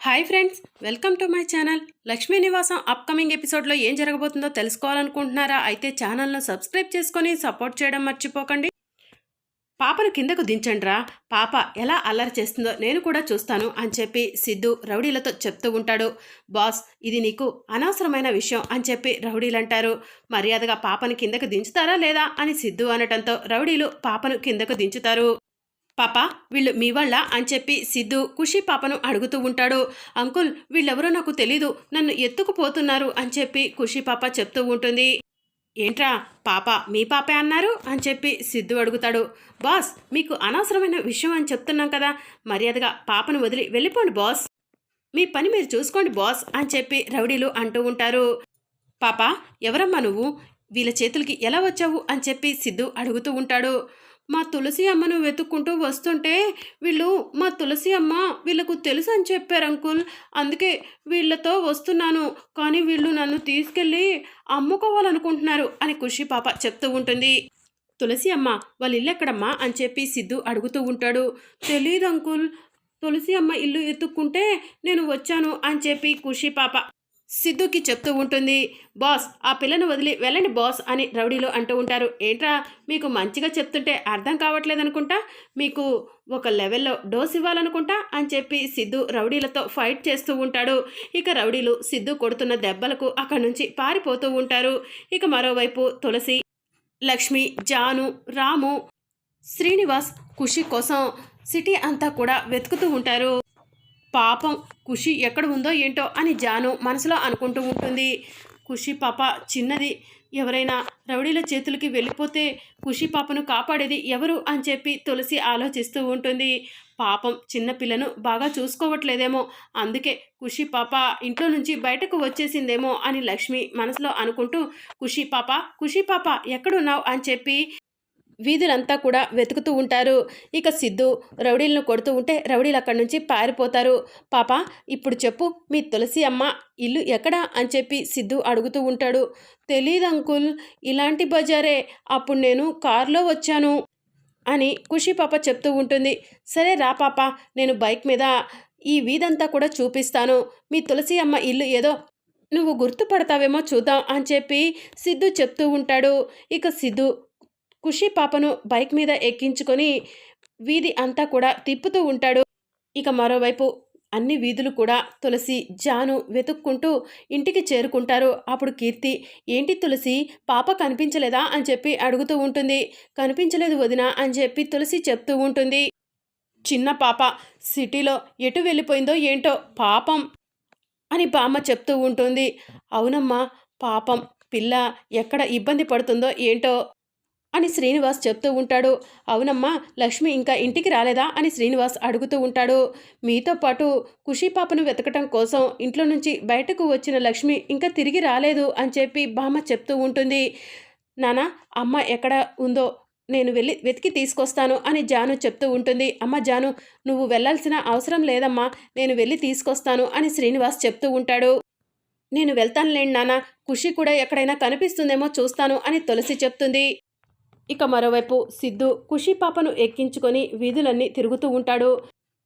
Hi friends welcome to my channel. Lakshmi Nivasam upcoming ఎపిసోడ్లో ఏం జరగబోతుందో తెలుసుకోవాలనుకుంటున్నారా? అయితే ఛానల్ను సబ్స్క్రైబ్ చేసుకొని సపోర్ట్ చేయడం మర్చిపోకండి. పాపను కిందకు దించండిరా. పాప ఎలా అల్లరి చేస్తుందో నేను కూడా చూస్తాను అని చెప్పి సిద్ధు రౌడీలతో చెప్తూ ఉంటాడు. బాస్ ఇది నీకు అనవసరమైన విషయం అని చెప్పి రౌడీలు అంటారు మర్యాదగా పాపను కిందకు దించుతారా లేదా అని సిద్ధు అనటంతో రౌడీలు పాపను కిందకు దించుతారు. పాప వీళ్ళు మీ వాళ్ళ అని చెప్పి సిద్ధు ఖుషి పాపను అడుగుతూ ఉంటాడు. అంకుల్ వీళ్ళెవరో నాకు తెలీదు నన్ను ఎత్తుకుపోతున్నారు అని చెప్పి ఖుషి పాప చెప్తూ ఉంటుంది. ఏంట్రా పాప మీ పాపే అన్నారు అని చెప్పి సిద్ధు అడుగుతాడు. బాస్ మీకు అనవసరమైన విషయం అని చెప్తున్నాం కదా మర్యాదగా పాపను వదిలి వెళ్ళిపోండి బాస్. మీ పని మీరు చూసుకోండి బాస్ అని చెప్పి రౌడీలు అంటూ ఉంటారు. పాప ఎవరమ్మా నువ్వు? వీళ్ళ చేతులకి ఎలా వచ్చావు అని చెప్పి సిద్ధు అడుగుతూ ఉంటాడు. మా తులసి అమ్మను వెతుక్కుంటూ వస్తుంటే వీళ్ళు మా తులసి అమ్మ వీళ్ళకు తెలుసు అని చెప్పారు అంకుల్. అందుకే వీళ్ళతో వస్తున్నాను. కానీ వీళ్ళు నన్ను తీసుకెళ్ళి అమ్ముకోవాలనుకుంటున్నారు అని ఖుషి పాప చెప్తూ ఉంటుంది. తులసి అమ్మ వాళ్ళ ఇల్లు ఎక్కడమ్మా? అని చెప్పి సిద్ధు అడుగుతూ ఉంటాడు. తెలియదు అంకుల్. తులసి అమ్మ ఇల్లు ఎత్తుక్కుంటే నేను వచ్చాను అని చెప్పి ఖుషి పాప సిద్ధుకి చెప్తూ ఉంటుంది బాస్ ఆ పిల్లను వదిలి వెళ్ళండి బాస్ అని రౌడీలో అంటూ ఉంటారు. ఏంట్రా మీకు మంచిగా చెప్తుంటే అర్థం కావట్లేదనుకుంటా? మీకు ఒక లెవెల్లో డోస్ ఇవ్వాలనుకుంటా? అని చెప్పి సిద్ధు రౌడీలతో ఫైట్ చేస్తూ ఉంటాడు. ఇక రౌడీలు సిద్ధు కొడుతున్న దెబ్బలకు అక్కడి నుంచి పారిపోతూ ఉంటారు. ఇక మరోవైపు తులసి లక్ష్మి జాను రాము శ్రీనివాస్ ఖుషి కోసం సిటీ అంతా కూడా వెతుకుతూ ఉంటారు. పాపం ఖుషి ఎక్కడ ఉందో ఏంటో అని జాను మనసులో అనుకుంటూ ఉంటుంది. ఖుషి పాప చిన్నది. ఎవరైనా రౌడీల చేతులకి వెళ్ళిపోతే ఖుషి పాపను కాపాడేది ఎవరు అని చెప్పి తులసి ఆలోచిస్తూ ఉంటుంది. పాపం చిన్నపిల్లను బాగా చూసుకోవట్లేదేమో. అందుకే ఖుషి పాప ఇంట్లో నుంచి బయటకు వచ్చేసిందేమో అని లక్ష్మి మనసులో అనుకుంటూ ఖుషి పాప ఖుషి పాప ఎక్కడున్నావు? అని చెప్పి వీధులంతా కూడా వెతుకుతూ ఉంటారు. ఇక సిద్ధు రౌడీలను కొడుతూ ఉంటే రౌడీలు అక్కడి నుంచి పారిపోతారు. పాప ఇప్పుడు చెప్పు మీ తులసి అమ్మ ఇల్లు ఎక్కడా అని చెప్పి సిద్ధు అడుగుతూ ఉంటాడు. తెలీదు అంకుల్ ఇలాంటి బజారే అప్పుడు నేను కారులో వచ్చాను అని ఖుషి పాప చెప్తూ ఉంటుంది. సరే రా పాప నేను బైక్ మీద ఈ వీధంతా కూడా చూపిస్తాను. మీ తులసి అమ్మ ఇల్లు ఏదో నువ్వు గుర్తుపడతావేమో చూద్దాం అని చెప్పి సిద్ధు చెప్తూ ఉంటాడు. ఇక సిద్ధు ఖుషి పాపను బైక్ మీద ఎక్కించుకొని వీధి అంతా కూడా తిప్పుతూ ఉంటాడు. ఇక మరోవైపు అన్ని వీధులు కూడా తులసి జాను వెతుక్కుంటూ ఇంటికి చేరుకుంటారు. అప్పుడు కీర్తి ఏంటి తులసి పాప కనిపించలేదా? అని చెప్పి అడుగుతూ ఉంటుంది. కనిపించలేదు వదిన అని చెప్పి తులసి చెప్తూ ఉంటుంది. చిన్న పాప సిటీలో ఎటు వెళ్ళిపోయిందో ఏంటో పాపం అని బామ్మ చెప్తూ ఉంటుంది. అవునమ్మా పాపం పిల్ల ఎక్కడ ఇబ్బంది పడుతుందో ఏంటో అని శ్రీనివాస్ చెప్తూ ఉంటాడు. అవునమ్మా లక్ష్మి ఇంకా ఇంటికి రాలేదా అని శ్రీనివాస్ అడుగుతూ ఉంటాడు. మీతో పాటు ఖుషి పాపను వెతకటం కోసం ఇంట్లో నుంచి బయటకు వచ్చిన లక్ష్మి ఇంకా తిరిగి రాలేదు అని చెప్పి బామ్మ చెప్తూ ఉంటుంది. నానా అమ్మ ఎక్కడ ఉందో నేను వెళ్ళి వెతికి తీసుకొస్తాను అని జాను చెప్తూ ఉంటుంది. అమ్మ జాను నువ్వు వెళ్ళాల్సిన అవసరం లేదమ్మా నేను వెళ్ళి తీసుకొస్తాను అని శ్రీనివాస్ చెప్తూ ఉంటాడు. నేను వెళ్తానులేండి నాన్న ఖుషి కూడా ఎక్కడైనా కనిపిస్తుందేమో చూస్తాను అని తులసి చెప్తుంది. ఇక మరోవైపు సిద్ధు ఖుషి పాపను ఎక్కించుకొని వీధులన్నీ తిరుగుతూ ఉంటాడు.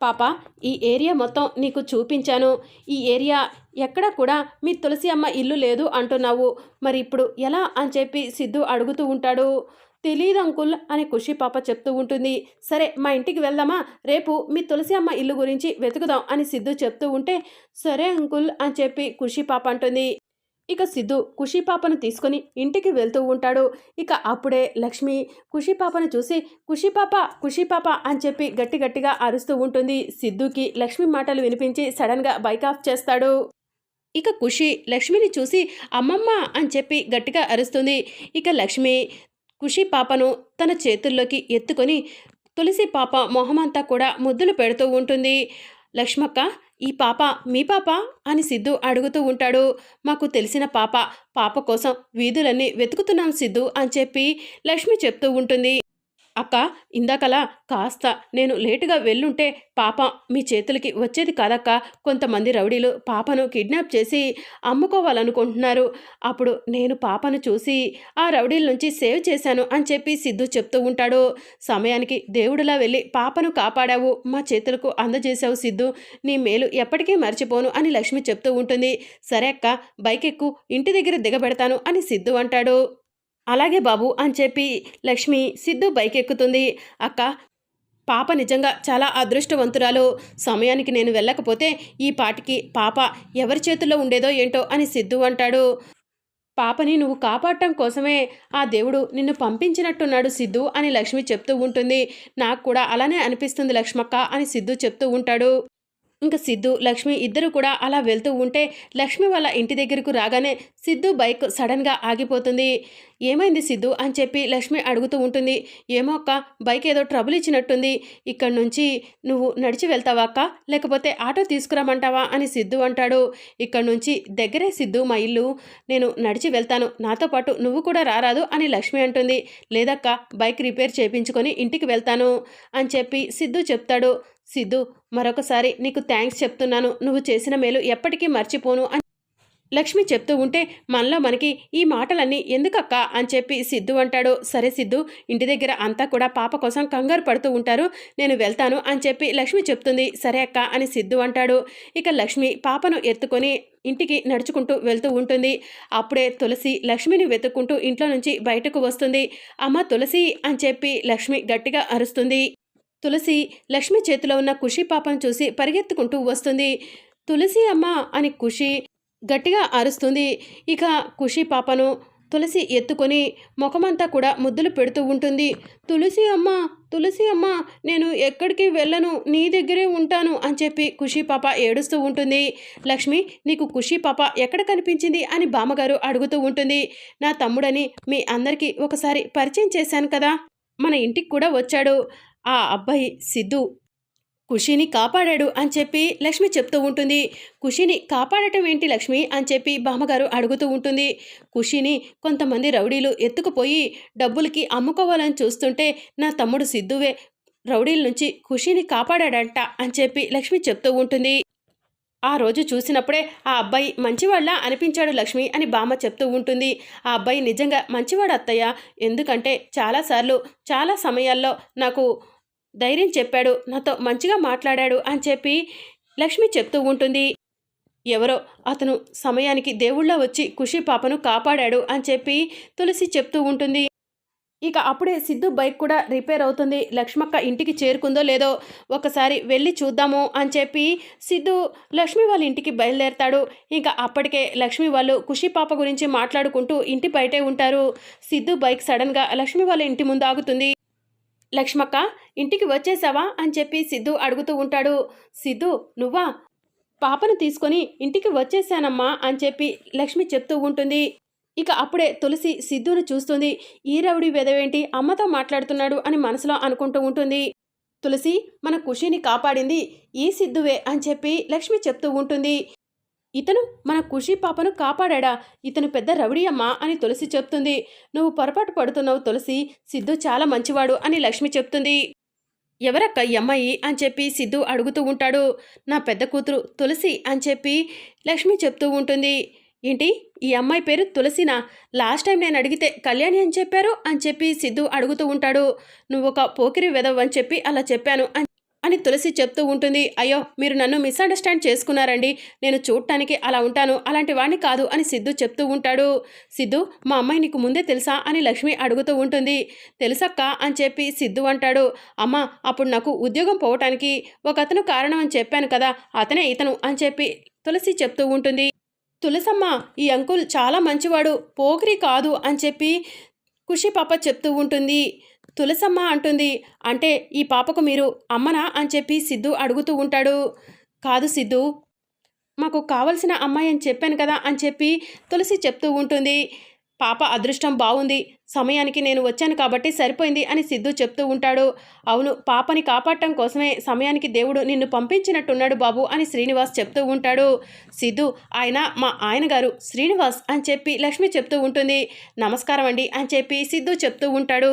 పాప ఈ ఏరియా మొత్తం నీకు చూపించాను. ఈ ఏరియా ఎక్కడ కూడా మీ తులసి అమ్మ ఇల్లు లేదు అంటున్నావు. మరి ఇప్పుడు ఎలా అని చెప్పి సిద్ధు అడుగుతూ ఉంటాడు. తెలీదు అంకుల్ అని ఖుషి పాప చెప్తూ ఉంటుంది. సరే మా ఇంటికి వెళ్దామా? రేపు మీ తులసి అమ్మ ఇల్లు గురించి వెతుకుదాం అని సిద్ధు చెప్తూ ఉంటే సరే అంకుల్ అని చెప్పి ఖుషి పాప అంటుంది. ఇక సిద్ధు ఖుషి పాపను తీసుకొని ఇంటికి వెళ్తూ ఉంటాడు. ఇక అప్పుడే లక్ష్మి ఖుషి పాపను చూసి ఖుషి పాప ఖుషి పాప అని చెప్పి గట్టి గట్టిగా అరుస్తూ ఉంటుంది. సిద్ధుకి లక్ష్మి మాటలు వినిపించి సడన్గా బైక్ ఆఫ్ చేస్తాడు. ఇక ఖుషి లక్ష్మిని చూసి అమ్మమ్మ అని చెప్పి గట్టిగా అరుస్తుంది. ఇక లక్ష్మి ఖుషి పాపను తన చేతుల్లోకి ఎత్తుకొని తులసి పాప మొహమంతా కూడా ముద్దులు పెడుతూ ఉంటుంది. లక్ష్మక్క ఈ పాప మీ పాప? అని సిద్ధు అడుగుతూ ఉంటాడు. మాకు తెలిసిన పాప పాప కోసం వీధులన్నీ వెతుకుతున్నాం సిద్ధు అని చెప్పి లక్ష్మి చెప్తూ ఉంటుంది. అక్క ఇందాకలా కాస్త నేను లేటుగా వెళ్ళుంటే పాప మీ చేతులకి వచ్చేది కాదక్క. కొంతమంది రౌడీలు పాపను కిడ్నాప్ చేసి అమ్ముకోవాలనుకుంటున్నారు. అప్పుడు నేను పాపను చూసి ఆ రౌడీల నుంచి సేవ్ చేశాను అని చెప్పి సిద్ధు చెప్తూ ఉంటాడు. సమయానికి దేవుడిలా వెళ్ళి పాపను కాపాడావు మా చేతులకు అందజేశావు సిద్ధు. నీ మేలు ఎప్పటికీ మర్చిపోను అని లక్ష్మి చెప్తూ ఉంటుంది. సరే అక్క బైక్ ఎక్కు ఇంటి దగ్గర దిగబెడతాను అని సిద్ధు అంటాడు. అలాగే బాబు అని చెప్పి లక్ష్మి సిద్ధు బైక్ ఎక్కుతుంది అక్క పాప నిజంగా చాలా అదృష్టవంతురాలు. సమయానికి నేను వెళ్ళకపోతే ఈ పాటికి పాప ఎవరి చేతుల్లో ఉండేదో ఏంటో అని సిద్ధు అంటాడు. పాపని నువ్వు కాపాడటం కోసమే ఆ దేవుడు నిన్ను పంపించినట్టున్నాడు సిద్ధు అని లక్ష్మి చెప్తూ ఉంటుంది. నాకు కూడా అలానే అనిపిస్తుంది లక్ష్మక్క అని సిద్ధు చెప్తూ ఉంటాడు. ఇంకా సిద్ధు లక్ష్మి ఇద్దరు కూడా అలా వెళ్తూ ఉంటే లక్ష్మి వాళ్ళ ఇంటి దగ్గరకు రాగానే సిద్ధు బైక్ సడన్గా ఆగిపోతుంది. ఏమైంది సిద్ధు? అని చెప్పి లక్ష్మి అడుగుతూ ఉంటుంది. ఏమో అక్క బైక్ ఏదో ట్రబుల్ ఇచ్చినట్టుంది. ఇక్కడ నుంచి నువ్వు నడిచి వెళ్తావా అక్క? లేకపోతే ఆటో తీసుకురామంటావా? అని సిద్ధు అంటాడు. ఇక్కడ నుంచి దగ్గరే సిద్ధు మా ఇల్లు. నేను నడిచి వెళ్తాను. నాతో పాటు నువ్వు కూడా రారాదు అని లక్ష్మి అంటుంది. లేదక్క బైక్ రిపేర్ చేయించుకొని ఇంటికి వెళ్తాను అని చెప్పి సిద్ధు చెప్తాడు. సిద్ధు మరొకసారి నీకు థ్యాంక్స్ చెప్తున్నాను. నువ్వు చేసిన మేలు ఎప్పటికీ మర్చిపోను అని లక్ష్మి చెప్తూ ఉంటే మనలో మనకి ఈ మాటలన్నీ ఎందుకక్క అని చెప్పి సిద్ధు అంటాడు. సరే సిద్ధు ఇంటి దగ్గర అంతా కూడా పాప కోసం కంగారు పడుతూ ఉంటారు. నేను వెళ్తాను అని చెప్పి లక్ష్మి చెప్తుంది. సరే అక్క అని సిద్ధు అంటాడు. ఇక లక్ష్మి పాపను ఎత్తుకొని ఇంటికి నడుచుకుంటూ వెళ్తూ ఉంటుంది. అప్పుడే తులసి లక్ష్మిని వెతుక్కుంటూ ఇంట్లో నుంచి బయటకు వస్తుంది. అమ్మ తులసి అని చెప్పి లక్ష్మి గట్టిగా అరుస్తుంది. తులసి లక్ష్మి చేతిలో ఉన్న ఖుషి పాపను చూసి పరిగెత్తుకుంటూ వస్తుంది. తులసి అమ్మ అని ఖుషి గట్టిగా అరుస్తుంది. ఇక ఖుషి పాపను తులసి ఎత్తుకొని ముఖమంతా కూడా ముద్దులు పెడుతూ ఉంటుంది. తులసి అమ్మ తులసి అమ్మ నేను ఎక్కడికి వెళ్ళను? నీ దగ్గరే ఉంటాను అని చెప్పి ఖుషి పాప ఏడుస్తూ ఉంటుంది. లక్ష్మి నీకు ఖుషి పాప ఎక్కడ కనిపించింది అని బామ్మగారు అడుగుతూ ఉంటుంది. నా తమ్ముడని మీ అందరికీ ఒకసారి పరిచయం చేశాను కదా. మన ఇంటికి కూడా వచ్చాడు. ఆ అబ్బాయి సిద్ధు ఖుషిని కాపాడాడు అని చెప్పి లక్ష్మి చెప్తూ ఉంటుంది. ఖుషిని కాపాడటం ఏంటి లక్ష్మి? అని చెప్పి బామ్మగారు అడుగుతూ ఉంటుంది. ఖుషిని కొంతమంది రౌడీలు ఎత్తుకుపోయి డబ్బులకి అమ్ముకోవాలని చూస్తుంటే నా తమ్ముడు సిద్ధువే రౌడీల నుంచి ఖుషిని కాపాడాడంట అని చెప్పి లక్ష్మి చెప్తూ ఉంటుంది. ఆ రోజు చూసినప్పుడే ఆ అబ్బాయి మంచివాళ్ళ అనిపించాడు లక్ష్మి అని బామ్మ చెప్తూ ఉంటుంది. ఆ అబ్బాయి నిజంగా మంచివాడు అత్తయ్య. ఎందుకంటే చాలాసార్లు చాలా సమయాల్లో నాకు ధైర్యం చెప్పాడు. నాతో మంచిగా మాట్లాడాడు అని చెప్పి లక్ష్మి చెప్తూ ఉంటుంది. ఎవరో అతను సమయానికి దేవుళ్ళ వచ్చి ఖుషి పాపను కాపాడాడు అని చెప్పి తులసి చెప్తూ ఉంటుంది. ఇక అప్పుడే సిద్ధు బైక్ కూడా రిపేర్ అవుతుంది. లక్ష్మక్క ఇంటికి చేరుకుందో లేదో ఒకసారి వెళ్ళి చూద్దాము అని చెప్పి సిద్ధు లక్ష్మి వాళ్ళ ఇంటికి బయలుదేరతాడు. ఇంకా అప్పటికే లక్ష్మి వాళ్ళు ఖుషి పాప గురించి మాట్లాడుకుంటూ ఇంటి బయటే ఉంటారు. సిద్ధు బైక్ సడన్గా లక్ష్మి వాళ్ళ ఇంటి ముందు ఆగుతుంది. లక్ష్మక్క ఇంటికి వచ్చేసావా? అని చెప్పి సిద్ధు అడుగుతూ ఉంటాడు. సిద్ధు నువ్వా? పాపను తీసుకొని ఇంటికి వచ్చేసానమ్మా అని చెప్పి లక్ష్మి చెప్తూ ఉంటుంది. ఇక అప్పుడే తులసి సిద్ధును చూస్తుంది. ఈ రౌడి వెదవేంటి? అమ్మతో మాట్లాడుతున్నాడు అని మనసులో అనుకుంటూ ఉంటుంది. తులసి మన ఖుషిని కాపాడింది ఈ సిద్ధువే అని చెప్పి లక్ష్మి చెప్తూ ఉంటుంది. ఇతను మన ఖుషి పాపను కాపాడా ఇతను పెద్ద రౌడీ అమ్మా అని తులసి చెప్తుంది. నువ్వు పొరపాటు పడుతున్నావు తులసి. సిద్ధు చాలా మంచివాడు అని లక్ష్మి చెప్తుంది. ఎవరక్క ఈ అమ్మాయి? అని చెప్పి సిద్ధు అడుగుతూ ఉంటాడు. నా పెద్ద కూతురు తులసి అని చెప్పి లక్ష్మి చెప్తూ ఉంటుంది. ఏంటి? ఈ అమ్మాయి పేరు తులసినా? లాస్ట్ టైం నేను అడిగితే కళ్యాణి అని చెప్పారు అని చెప్పి సిద్ధు అడుగుతూ ఉంటాడు. నువ్వు ఒక పోకిరి వెదవ్ అని చెప్పి అలా చెప్పాను అని అని తులసి చెప్తూ ఉంటుంది. అయ్యో మీరు నన్ను మిస్అండర్స్టాండ్ చేసుకున్నారండి. నేను చూడటానికి అలా ఉంటాను. అలాంటి వాడిని కాదు అని సిద్ధు చెప్తూ ఉంటాడు. సిద్ధు మా అమ్మాయి నీకు ముందే తెలుసా అని లక్ష్మి అడుగుతూ ఉంటుంది. తెలుసక్క అని చెప్పి సిద్ధు అంటాడు. అమ్మ అప్పుడు నాకు ఉద్యోగం పోవటానికి ఒక అతను కారణం అని చెప్పాను కదా అతనే ఇతను అని చెప్పి తులసి చెప్తూ ఉంటుంది. తులసమ్మ ఈ అంకుల్ చాలా మంచివాడు పోకిరి కాదు అని చెప్పి ఖుషి పాప చెప్తూ ఉంటుంది. తులసమ్మ అంటుంది. అంటే ఈ పాపకు మీరు అమ్మనా? అని చెప్పి సిద్ధు అడుగుతూ ఉంటాడు. కాదు సిద్ధు మాకు కావలసిన అమ్మాయి అని చెప్పాను కదా అని చెప్పి తులసి చెప్తూ ఉంటుంది. పాప అదృష్టం బాగుంది. సమయానికి నేను వచ్చాను కాబట్టి సరిపోయింది అని సిద్ధు చెప్తూ ఉంటాడు. అవును పాపని కాపాడటం కోసమే సమయానికి దేవుడు నిన్ను పంపించినట్టున్నాడు బాబు అని శ్రీనివాస్ చెప్తూ ఉంటాడు. సిద్ధు ఆయన మా ఆయన గారు శ్రీనివాస్ అని చెప్పి లక్ష్మి చెప్తూ ఉంటుంది. నమస్కారం అండి అని చెప్పి సిద్ధు చెప్తూ ఉంటాడు.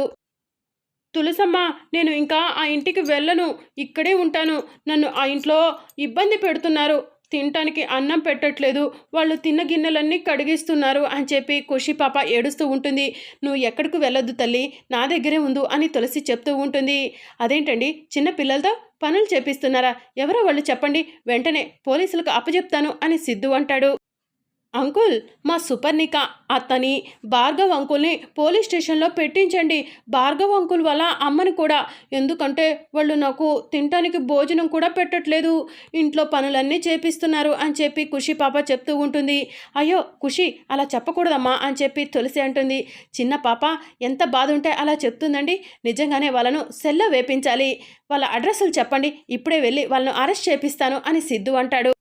తులసమ్మ నేను ఇంకా ఆ ఇంటికి వెళ్ళను. ఇక్కడే ఉంటాను. నన్ను ఆ ఇంట్లో ఇబ్బంది పెడుతున్నారు. తినటానికి అన్నం పెట్టట్లేదు. వాళ్ళు తిన్న గిన్నెలన్నీ కడిగిస్తున్నారు అని చెప్పి ఖుషి పాప ఏడుస్తూ ఉంటుంది. నువ్వు ఎక్కడికి వెళ్ళొద్దు తల్లి. నా దగ్గరే ఉండు అని తులసి చెప్తూ ఉంటుంది. అదేంటండి? చిన్న పిల్లలతో పనులు చేపిస్తున్నారా? ఎవరో వాళ్ళు చెప్పండి. వెంటనే పోలీసులకు అప్పచెప్తాను అని సిద్ధు అంటాడు. అంకుల్ మా సుపర్ణిక అతని భార్గవ్ అంకుల్ని పోలీస్ స్టేషన్లో పెట్టించండి. భార్గవ్ అంకుల్ వల్ల అమ్మని కూడా. ఎందుకంటే వాళ్ళు నాకు తినటానికి భోజనం కూడా పెట్టట్లేదు. ఇంట్లో పనులన్నీ చేపిస్తున్నారు అని చెప్పి ఖుషి పాప చెప్తూ ఉంటుంది. అయ్యో ఖుషి అలా చెప్పకూడదమ్మా అని చెప్పి తులసి అంటుంది. చిన్న పాప ఎంత బాధ ఉంటే అలా చెప్తుందండి. నిజంగానే వాళ్ళను సెల్లో వేపించాలి. వాళ్ళ అడ్రస్లు చెప్పండి. ఇప్పుడే వెళ్ళి వాళ్ళను అరెస్ట్ చేపిస్తాను అని సిద్ధు అంటాడు.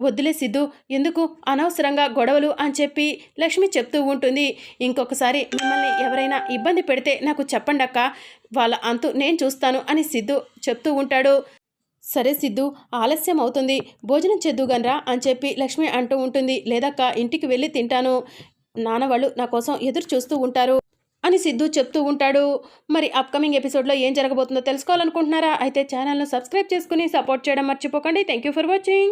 వద్దులే సిద్ధు ఎందుకు? అనవసరంగా గొడవలు అని చెప్పి లక్ష్మి చెప్తూ ఉంటుంది. ఇంకొకసారి మిమ్మల్ని ఎవరైనా ఇబ్బంది పెడితే నాకు చెప్పండక్క వాళ్ళ అంతు నేను చూస్తాను అని సిద్ధు చెప్తూ ఉంటాడు. సరే సిద్ధు ఆలస్యం అవుతుంది. భోజనం చేద్దుగనరా అని చెప్పి లక్ష్మి అంటూ ఉంటుంది. లేదక్క ఇంటికి వెళ్ళి తింటాను. నాన్న వాళ్ళు నా కోసం ఎదురు చూస్తూ ఉంటారు అని సిద్ధు చెప్తూ ఉంటాడు. మరి అప్కమింగ్ ఎపిసోడ్లో ఏం జరగబోతుందో తెలుసుకోవాలనుకుంటున్నారా? అయితే ఛానల్ను సబ్స్క్రైబ్ చేసుకుని సపోర్ట్ చేయడం మర్చిపోకండి. Thank you for watching.